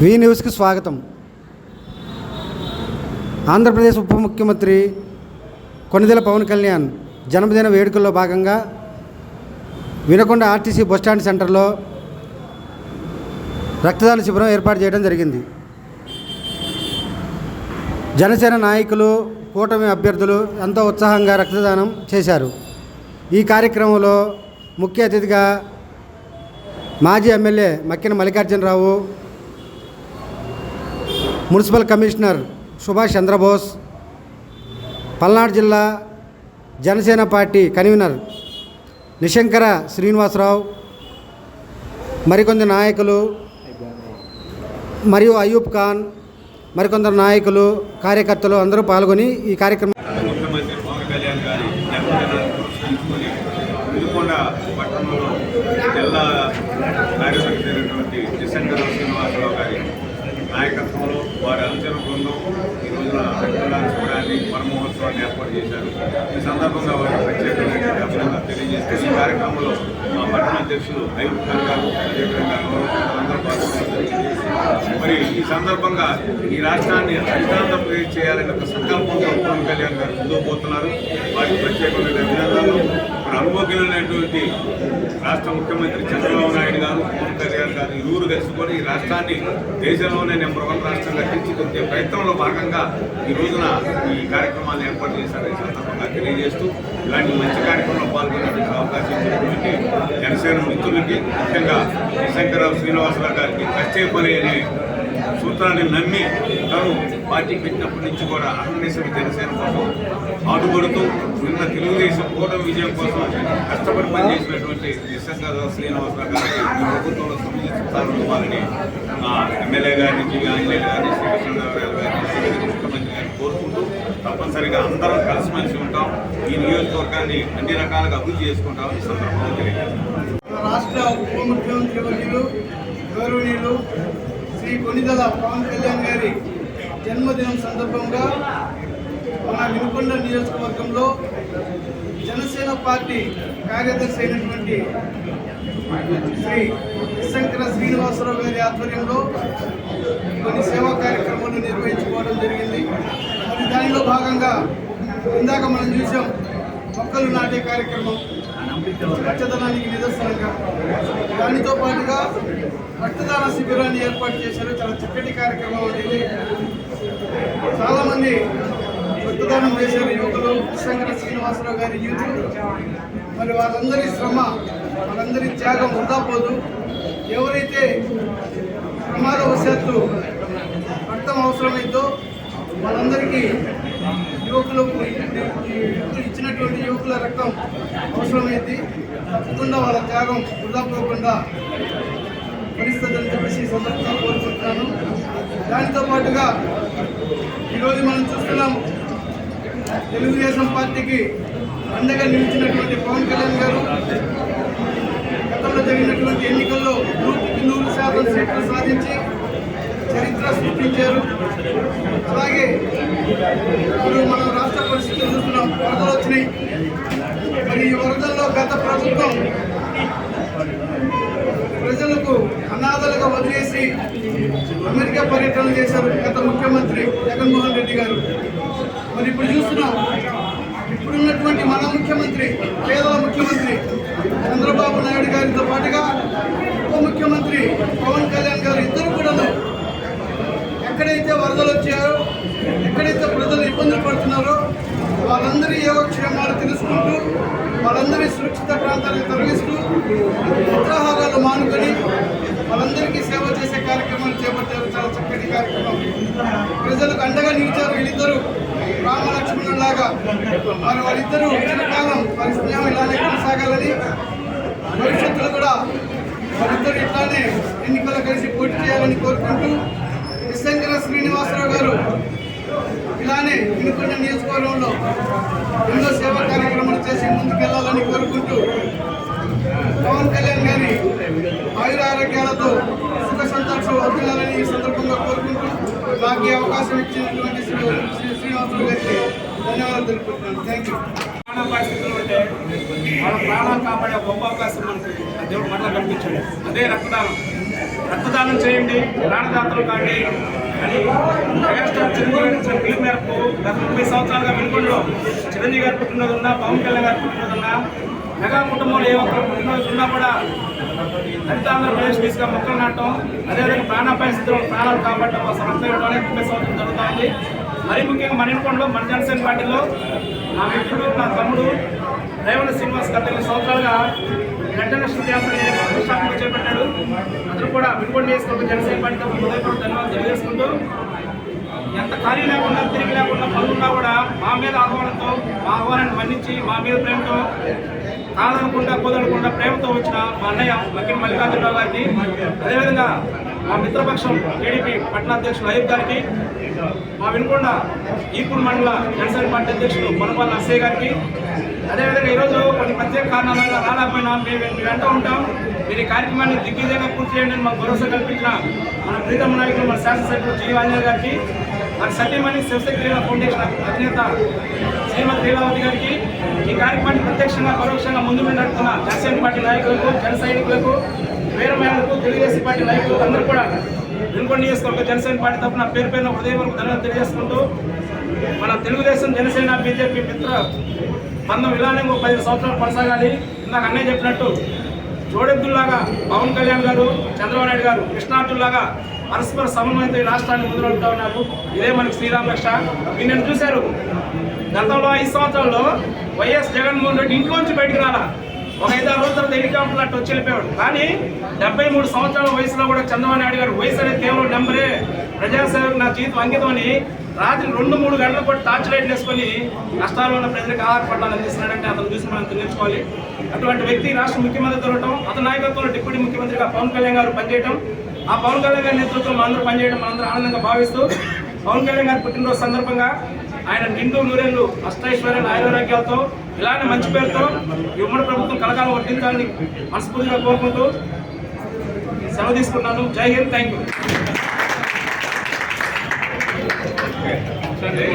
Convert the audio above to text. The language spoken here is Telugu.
వి న్యూస్కి స్వాగతం. ఆంధ్రప్రదేశ్ ఉప ముఖ్యమంత్రి కొనిదెల పవన్ కళ్యాణ్ జన్మదిన వేడుకల్లో భాగంగా వినకొండ ఆర్టీసీ బస్టాండ్ సెంటర్లో రక్తదాన శిబిరం ఏర్పాటు చేయడం జరిగింది. జనసేన నాయకులు కూటమి అభ్యర్థులు ఎంతో ఉత్సాహంగా రక్తదానం చేశారు. ఈ కార్యక్రమంలో ముఖ్య అతిథిగా మాజీ MLA Makkina Mallikarjunarao municipal commissioner Subhash Chandrabose Palnadu జిల్లా జనసేన పార్టీ కన్వీనర్ నిశంకర శ్రీనివాసరావు మరికొందరు నాయకులు మరియు అయూబ్ ఖాన్ మరికొందరు నాయకులు కార్యకర్తలు అందరూ పాల్గొని ఈ కార్యక్రమం జిల్లా కార్యదర్శి శ్రీనివాసరావు గారి వారి అనుచర బృందం ఈ రోజున రక్తదాన శిబిరాన్ని వనమహోత్సవాన్ని ఏర్పాటు చేశారు. ఈ సందర్భంగా వారికి ప్రత్యేకంగా అభినందన తెలియజేస్తే ఈ కార్యక్రమంలో మా పట్టణ అధ్యక్షులు అయ్యూబ్ గారు అదేవిధంగా అందరూ మరి ఈ సందర్భంగా ఈ రాష్ట్రాన్ని అధికాంధ్రప్రదేశ్ చేయాలనే ఒక సంకల్పంతో పవన్ కళ్యాణ్ గారు ముందుకు పోతున్నారు. వారికి ప్రత్యేకమైన అభినందనలు. మరి అనుభవజ్ఞులైనటువంటి రాష్ట్ర ముఖ్యమంత్రి చంద్రబాబు నాయుడు గారు పవన్ కళ్యాణ్ గారు ఇరువురు కలిసి కూడా ఈ రాష్ట్రాన్ని దేశంలోనే నెంబర్ వన్ రాష్ట్రంగా తీర్చిదిద్దే ప్రయత్నంలో భాగంగా ఈ రోజున ఈ కార్యక్రమాన్ని ఏర్పాటు చేశారు ఈ సందర్భంగా తెలియజేస్తూ ఇలాంటి మంచి కార్యక్రమంలో పాల్గొనేటువంటి అవకాశం ఇచ్చినటువంటి జనసేన మిత్రులకి ముఖ్యంగా శంకరరావు శ్రీనివాసరావు గారికి కష్టే పని అనే సూత్రాన్ని నమ్మి తను పార్టీ పెట్టినప్పటి నుంచి కూడా అహర్నిశమి జనసేన కోసం ఆదుపడుతూ నిన్న తెలుగుదేశం కూటమి విజయం కోసం కష్టపడి పనిచేసినటువంటి నిశ్శంగా శ్రీనివాసరావు గారికి ప్రభుత్వంలో సముచిత స్థానం ఇవ్వాలని ఎమ్మెల్యే గారి నుంచి ఆంజనేయ గారిని శ్రీకృష్ణదేవరాయలు గారిని ముఖ్యమంత్రి గారిని కోరుకుంటూ తప్పనిసరిగా అందరం కలిసిమెలిసి ఉంటాం. ఈ నియోజకవర్గాన్ని అన్ని రకాలుగా అభివృద్ధి చేసుకుంటాం ఈ సందర్భంగా తెలియజేస్తాం రాష్ట్ర ఉప ముఖ్యమంత్రి వర్యులు గౌరవనీయులు శ్రీ కొనిదల పవన్ కళ్యాణ్ గారి జన్మదినం సందర్భంగా మన వినుకొండ నియోజకవర్గంలో జనసేన పార్టీ కార్యదర్శి అయినటువంటి శ్రీ శంకర శ్రీనివాసరావు గారి ఆధ్వర్యంలో కొన్ని సేవా కార్యక్రమాలు నిర్వహించుకోవడం జరిగింది. మరి దానిలో భాగంగా ఇందాక మనం చూసాం మొక్కలు నాటే కార్యక్రమం పచ్చదనానికి నిదర్శనంగా. దానితో పాటుగా రక్తదాన శిబిరాన్ని ఏర్పాటు చేశారు. చాలా చక్కటి కార్యక్రమం అనేది చాలా మంది రక్తదానం చేశారు. యువకులు శంకర శ్రీనివాసరావు గారి యూత్ మరి వాళ్ళందరి శ్రమ వాళ్ళందరి త్యాగం వృధా పోదు. ఎవరైతే ప్రమాదవశాత్తు రక్తం అవసరమైందో వాళ్ళందరికీ యువకులకు ఇచ్చినటువంటి యువకుల రక్తం అవసరమైంది. తప్పకుండా వాళ్ళ త్యాగం వృధా పోకుండా పరిస్థితులు చెప్పేసి సందర్భంగా కోరుకుంటున్నాను. దానితో పాటుగా ఈరోజు మనం చూస్తున్నాం తెలుగుదేశం పార్టీకి అండగా నిలిచినటువంటి పవన్ కళ్యాణ్ గారు గతంలో జరిగినటువంటి ఎన్నికల్లో నూటికి నూరు శాతం సీట్లు సాధించి చరిత్ర సృష్టించారు. అలాగే ఇప్పుడు మనం రాష్ట్ర పరిస్థితులు చూస్తున్నాం వరదలు వచ్చినాయి. మరి ఈ వరదల్లో గత ప్రభుత్వం ప్రజలకు అనాథలుగా వదిలేసి అమెరికా పర్యటన చేశారు గత ముఖ్యమంత్రి జగన్మోహన్ రెడ్డి గారు. మరి ఇప్పుడు చూస్తున్నాం ఇప్పుడున్నటువంటి మన ముఖ్యమంత్రి పేదల ముఖ్యమంత్రి చంద్రబాబు నాయుడు గారితో పాటుగా ఉప ముఖ్యమంత్రి పవన్ కళ్యాణ్ గారు ఇద్దరు కూడా ఎక్కడైతే వరదలు వచ్చాయో ఎక్కడైతే ప్రజలు ఇబ్బందులు పడుతున్నారో వాళ్ళందరి యోగక్షేమాలు తెలుసుకుంటూ వాళ్ళందరి సురక్షిత ప్రాంతాలకు తరలిస్తూ నిద్రాహారాలు మానుకొని వాళ్ళందరికీ సేవ చేసే కార్యక్రమాలు చేపట్టారు. చాలా చక్కటి కార్యక్రమం. ప్రజలకు అండగా నిలిచారు వీళ్ళిద్దరూ. రామ లక్ష్మణులాగా మరి వాళ్ళిద్దరూ చిరకాలం వారి స్నేహం ఇలానే కొనసాగాలని భవిష్యత్తులో కూడా వారిద్దరు ఇట్లానే ఎన్నికల్లో కలిసి పోటీ చేయాలని కోరుకుంటూ విశంకర శ్రీనివాసరావు గారు ఇలానే వినుకొండ నియోజకవర్గంలో ఎన్నో సేవా కార్యక్రమాలు చేసి ముందుకెళ్ళాలని కోరుకుంటూ పవన్ కళ్యాణ్ గారి వచ్చినటువంటి అవకాశం శ్రీ గారికి ధన్యవాదాలు తెలుపుతున్నాను థ్యాంక్ యూ ప్రాణ పరిస్థితులు ఉంటే వాళ్ళ ప్రాణాలు కాపాడే గొప్ప అవకాశం మనకి. దేవుడు మరలా కల్పించాడు అదే రక్తదానం. రక్తదానం చేయండి ప్రాణదాతలు కాండి అని మెగాస్టార్ చిరంజీవి గారు పిలుపు మేరకు గత ముప్పై సంవత్సరాలుగా వెనుకొండలో చిరంజీవి గారు పుట్టినది ఉన్నా పవన్ కళ్యాణ్ గారు పుట్టినది ఉన్నా మెగా కుటుంబంలో ఏ ఒక్కరు ఉన్నా కూడా హరిత ఆంధ్రప్రదేశ్ తీసుగా మొక్కలు నాటడం అదేవిధంగా ప్రాణాపాయ స్థితిలో ప్రాణాలు కాబట్టి కోసం రక్తం ఇవ్వడం ముప్పై సంవత్సరం జరుగుతుంది. మరి ముఖ్యంగా మన ఇంకొండలో మన జనసేన పార్టీలో నా మిత్రుడు నా తమ్ముడు రేవణ శ్రీనివాస్ గత సంవత్సరాలుగా ఇంటర్నేషనల్ డ్యాన్స్ ప్రతిష్టాత్మక చేపట్టాడు. అందరూ కూడా వినుకొండ చేసుకుంటూ జనసేన పార్టీతో హృదయపూర్వక ధన్యవాదాలు తెలియజేసుకుంటూ ఎంత ఖాళీ లేకుండా తిరిగి లేకుండా పనులున్నా కూడా మా మీద ఆహ్వానంతో మా ఆహ్వానాన్ని మన్నించి మా మీద ప్రేమతో కాదనకుండా కుదరకుండా ప్రేమతో వచ్చిన మా అన్నయ్య మకిన్ మల్లికార్జునరావు గారికి అదేవిధంగా మా మిత్రపక్షం టీడీపీ పట్టణాధ్యక్షులు అయ్యబ్ గారికి మా వినుకొండ ఈపూర్ మండల జనసేన పార్టీ అధ్యక్షులు మనపాల అస్సయ్య గారికి అదేవిధంగా ఈరోజు కొన్ని ప్రత్యేక కారణాల వల్ల రాలేకపోయినా మేము మీ వెంట ఉంటాం. మీరు ఈ కార్యక్రమాన్ని దిగ్విజయంగా పూర్తి చేయండి అని మాకు భరోసా కల్పించిన మన ప్రీతమ నాయకులు మన శాసనసభ్యులు జీ. గారికి మన సత్యమణి శివశక్తి క్రీడా ఫౌండేషన్ అధినేత శ్రీమతి లీలావతి గారికి ఈ కార్యక్రమాన్ని ప్రత్యక్షంగా పరోక్షంగా ముందు మీద నడుపుతున్న జనసేన పార్టీ నాయకులకు జన సైనికులకు వీరమహిళలకు తెలుగుదేశం పార్టీ నాయకులకు అందరూ కూడా వెనుకొండ నియోజకవర్గ జనసేన పార్టీ తరఫున పేరు పేరున హృదయపూర్వక ధన్యవాదాలు తెలియజేసుకుంటూ మన తెలుగుదేశం జనసేన బీజేపీ మిత్ర బంధం ఇలానే ఒక పది సంవత్సరాలు కొనసాగాలి. ఇందాక అన్నయ్య చెప్పినట్టు జోడెద్దుల్లాగా పవన్ కళ్యాణ్ గారు చంద్రబాబు నాయుడు గారు కృష్ణార్జుల్లాగా పరస్పర సమన్వయంతో ఈ రాష్ట్రాన్ని ముందుకెళ్తా ఉన్నారు. ఇదే మనకు శ్రీరామ లక్ష మీరు నేను చూశారు. గతంలో ఐదు సంవత్సరాల్లో వైఎస్ జగన్మోహన్ రెడ్డి ఇంట్లోంచి బయటకు రాలా. ఒక ఐదు ఆరు రోజుల హెలికాప్టర్ అట్టు వచ్చి వెళ్ళిపోయాడు. కానీ డెబ్బై మూడు సంవత్సరాల వయసులో కూడా చంద్రబాబు నాయుడు గారు వయసు అనేది కేవలం నెంబరే. ప్రజాసేవకు నా జీవితం అంకితం అని రాత్రి రెండు మూడు గంటలు కూడా టార్చ్ లైట్లు వేసుకొని కష్టాల్లో ఉన్న ప్రజలకు ఆధారపడాలని అందిస్తున్నాడంటే అతను చూసి మనం నేర్చుకోవాలి అటువంటి వ్యక్తి రాష్ట్ర ముఖ్యమంత్రి దొరకటం అతని నాయకత్వంలో డిప్యూటీ ముఖ్యమంత్రిగా పవన్ కళ్యాణ్ గారు పనిచేయడం ఆ పవన్ కళ్యాణ్ గారి నేతృత్వంలో అందరూ పనిచేయడం మనందరూ ఆనందంగా భావిస్తూ పవన్ కళ్యాణ్ గారి పుట్టినరోజు సందర్భంగా ఆయన నిండు నూరేళ్ళు అష్టైశ్వర్యాలు ఆయురారోగ్యాలతో ఇలాంటి మంచి పేరుతో ఉమ్మడి ప్రభుత్వం కలకాలం వర్తించాలని మనస్ఫూర్తిగా కోరుకుంటూ సెలవు తీసుకున్నాను జై హింద్. Thank you. జై